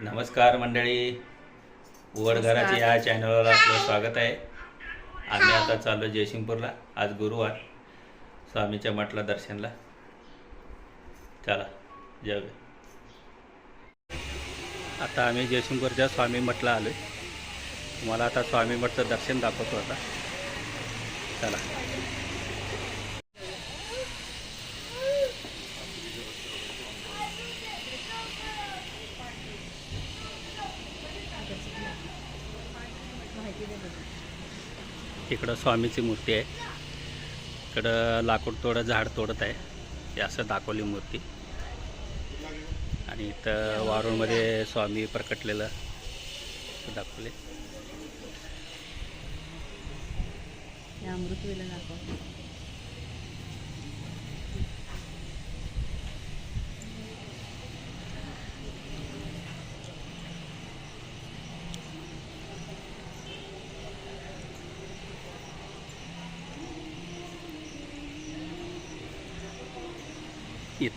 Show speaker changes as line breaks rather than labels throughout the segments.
नमस्कार मंडळी. उघडघराच्या या चॅनलवर आपलं स्वागत आहे. आम्ही आता चाललो जयसिंगपूरला. आज गुरुवार. स्वामीच्या मठला दर्शनला. चला जाऊया. आता आम्ही जयसिंगपूरच्या स्वामी मठला आलो आहे तुम्हाला आता स्वामी मठचं दर्शन दाखवतो आता. चला. इकडं स्वामीची मूर्ती आहे. इकडं लाकूड तोडं झाड तोडत आहे. हे असं दाखवली मूर्ती. आणि इथं वारूळमध्ये स्वामी प्रकटलेलं असं दाखवले.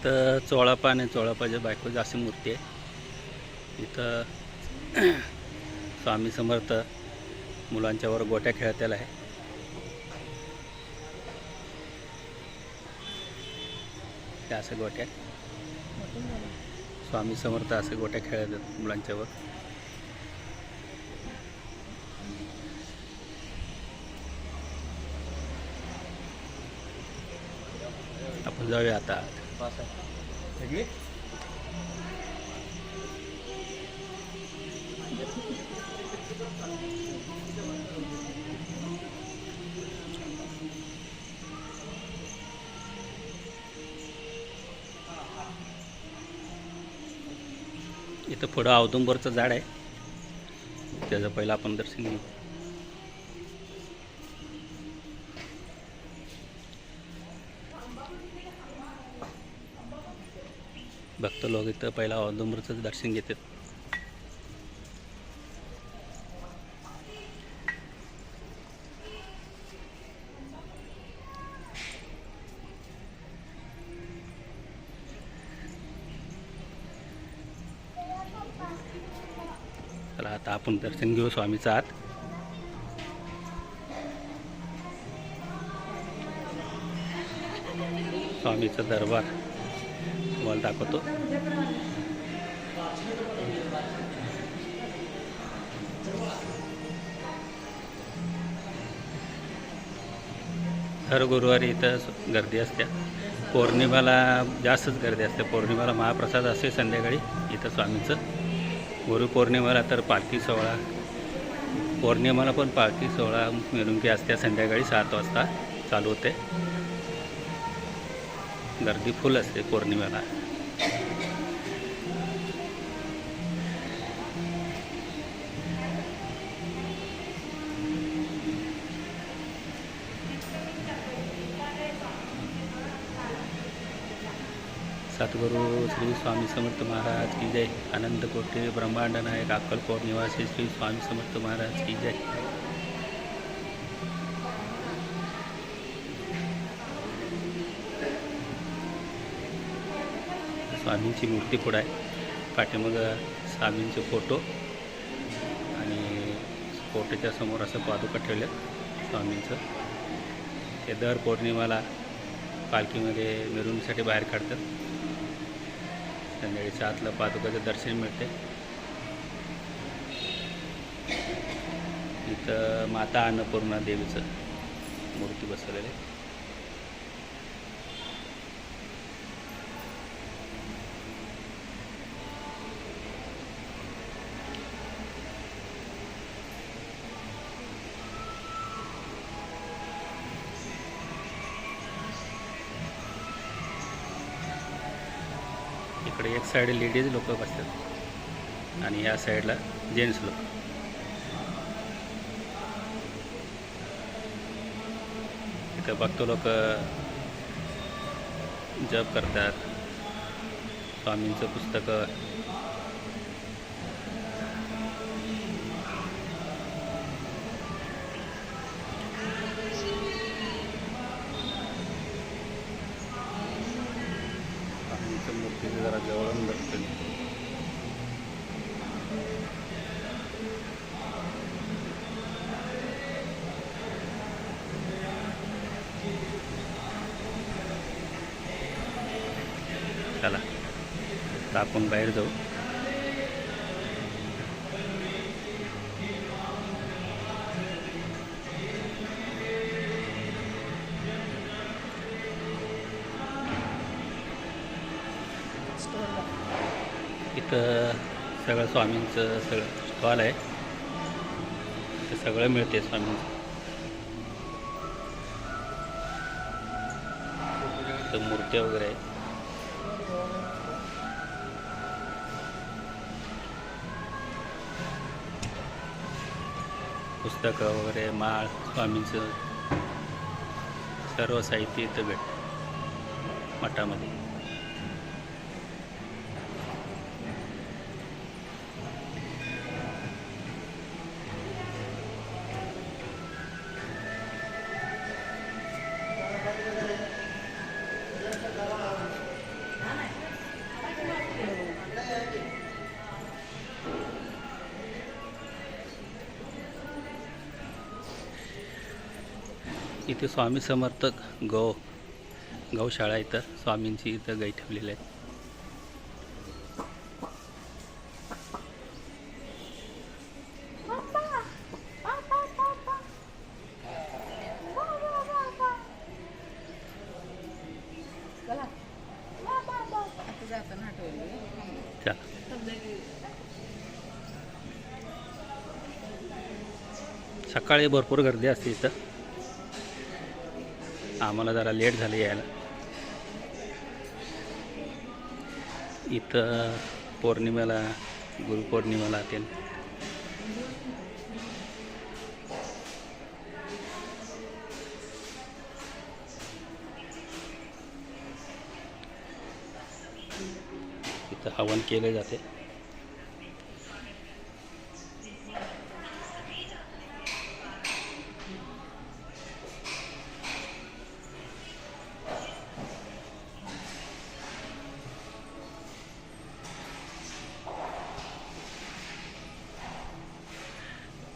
इथं चोळापा आणि चोळापाच्या बायको जास्त मूर्ती आहे. इथं स्वामी समर्थ मुलांच्यावर गोट्या खेळतेला आहे. त्या असं गोट्या स्वामी समर्थ असे गोट्या खेळत मुलांच्यावर. आपण जाऊया आता. इथं पुढं औदुंबरचं झाड आहे. त्याचं पहिलं आपण दर्शन घेऊ. भक्त लोक इथं पहिला औदुंबरचं दर्शन घेतात. चला आता आपण दर्शन घेऊ स्वामीचं आत स्वामीचा दरबार. तुम्हाला दाखवतो. हर गुरुवारी इथं गर्दी असते. पौर्णिमेला जास्तच गर्दी असते. पौर्णिमेला महाप्रसाद असते संध्याकाळी इथं स्वामीचं. गुरुपौर्णिमेला तर पालखी सोहळा. पौर्णिमेला पण पालखी सोहळा मिरवणुकी असते. संध्याकाळी सात वाजता चालू होते. गर्दी फुल असते पौर्णिमेला. सद्गुरू श्री स्वामी समर्थ महाराज की जय। आनंद कोटी ब्रह्मांड नायक अक्कलकोट निवासी श्री स्वामी समर्थ महाराज की जय। स्वामींची मूर्ती पुढं आहे. पाठीमागं स्वामींचे फोटो आणि फोटोच्या समोर असं पादुका ठेवले स्वामींचं. ते दर पौर्णिमाला पालखीमध्ये मिरवणुकीसाठी बाहेर काढतात. संध्याकाळी सातला पादुकाचं दर्शन मिळते इथं माता अन्नपूर्णा देवीचं मूर्ती बसवलेली आहे. एक साईड लेडीज लोक बसतात आणि या साईडला जेंट्स लोक. इथं बघतो लोक जप करतात. स्वामींचं पुस्तकं. तिथे जरा जवळून बसतील चला तर आपण बाहेर जाऊ. इथं सगळं स्वामींचं सगळं स्टॉल आहे. ते सगळं मिळते स्वामींचं. मूर्त्या वगैरे आहेत. पुस्तकं वगैरे माळ स्वामींचं सर्व साहित्य इथं भेट मठामध्ये. इथे स्वामी समर्थक गौ गौशाळा इथं स्वामींची इथं गाई ठेवलेली आहे. सकाळी भरपूर गर्दी असते इथं. आम्हाला जरा लेट झालं यायला. इथं पौर्णिमेला गुरुपौर्णिमेला ते इथं हवन केले जाते.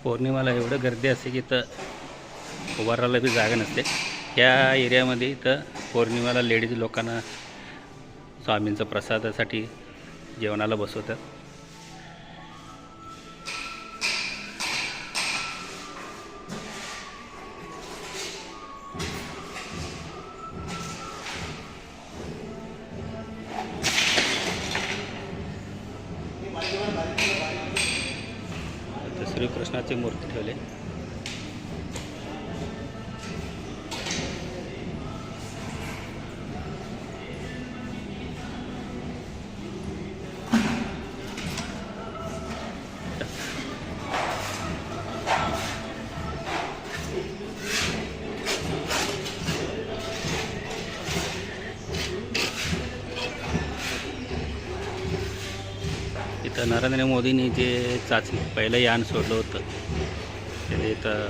पौर्णिमाला एवढं गर्दी असते की इथं उभारायला बी जागा नसते. या एरियामध्ये इथं पौर्णिमाला लेडीज लोकांना स्वामींचं प्रसादासाठी जेवणाला बसवतात. इथं मूर्ती ठेवली. नरेंद्र मोदींनी जे चाचणी पहिलं यान सोडलं होतं ते इथं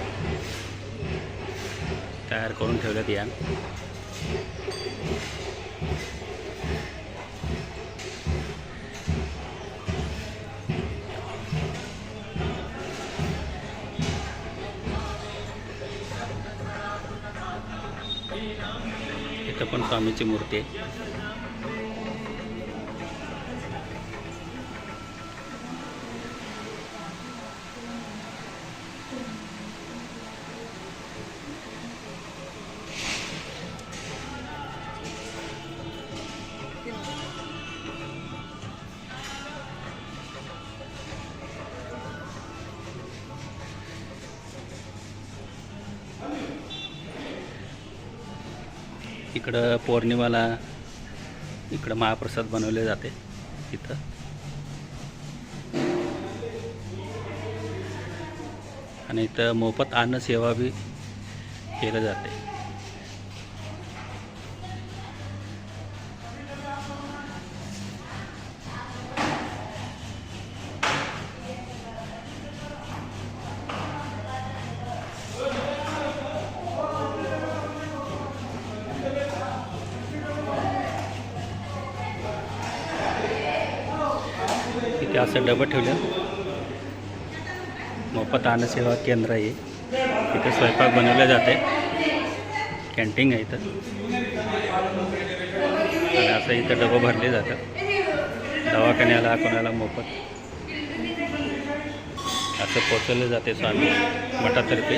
तयार करून ठेवलं यान. इथं पण स्वामीची मूर्ती आहे. इकडं पौर्णिमाला इकडं महाप्रसाद बनवले जाते तिथं आणि इथं मोफत अन्न सेवा बी केलं जाते. ते असं डबं ठेवलं. मोफत अन्नसेवा केंद्र आहे. इथे स्वयंपाक बनवले जाते कॅन्टीन आहे इथं. आणि असं इथं डबं भरले जातात. दवाखान्याला कोणाला मोफत. असं पोचवलं जाते स्वामी मठातर्फे.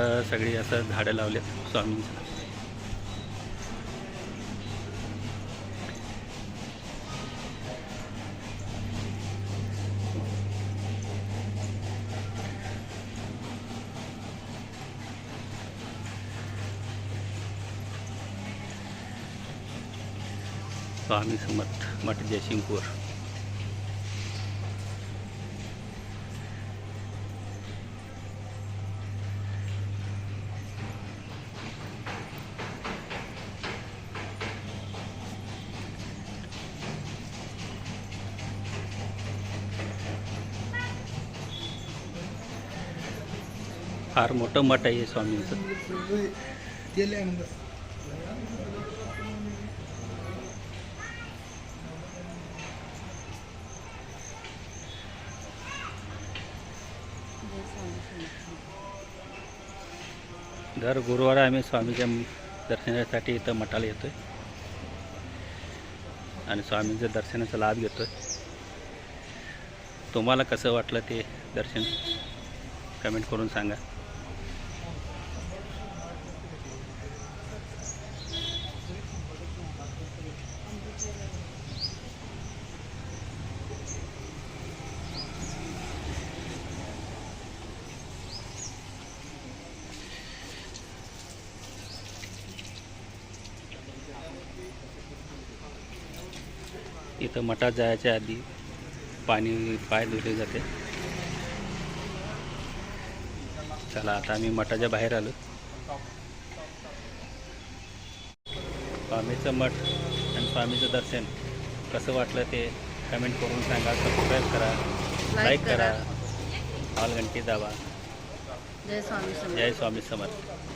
इथं सगळी असं झाडं लावलेत स्वामींचं. स्वामी समर्थ मठ जयसिंगपूर. फार मोठं मठ आहे स्वामींचं. दर गुरुवार आम्ही स्वामीच्या दर्शनासाठी इथं मठाला येतो आहे आणि स्वामींच्या दर्शनाचा लाभ घेतो आहे तुम्हाला कसं वाटलं ते दर्शन? कमेंट करून सांगा. इथं मठात जायच्या आधी पाणी पाय धुतले जाते. चला आता आम्ही मठाच्या बाहेर आलो. स्वामीचं मठ आणि स्वामीचं दर्शन कसं वाटलं ते कमेंट करून सांगा. सबस्क्राईब करा लाईक करा. ऑल घंटी दाबा
जय स्वामी समर्थ.
जय स्वामी समर्थ.